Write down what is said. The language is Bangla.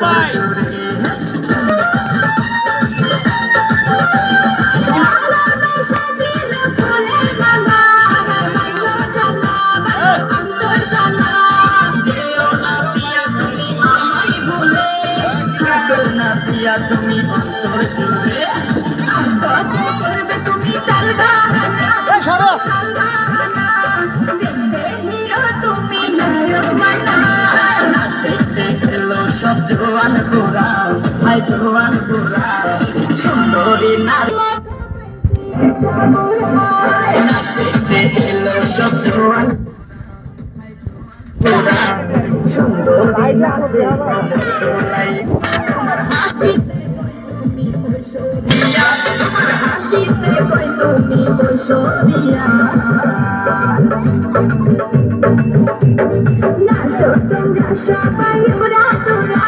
পাই তুমি অন্তর তুমি তুমি এলো সব জোয়ান গোরা ভাই জোয়ান গোরা সুন্দরী দেখতে এলো সব জোয়ান নারী হাসিতে কই তুমি বসরিয়া নাচো তোমরা সবাই তোরা তোরা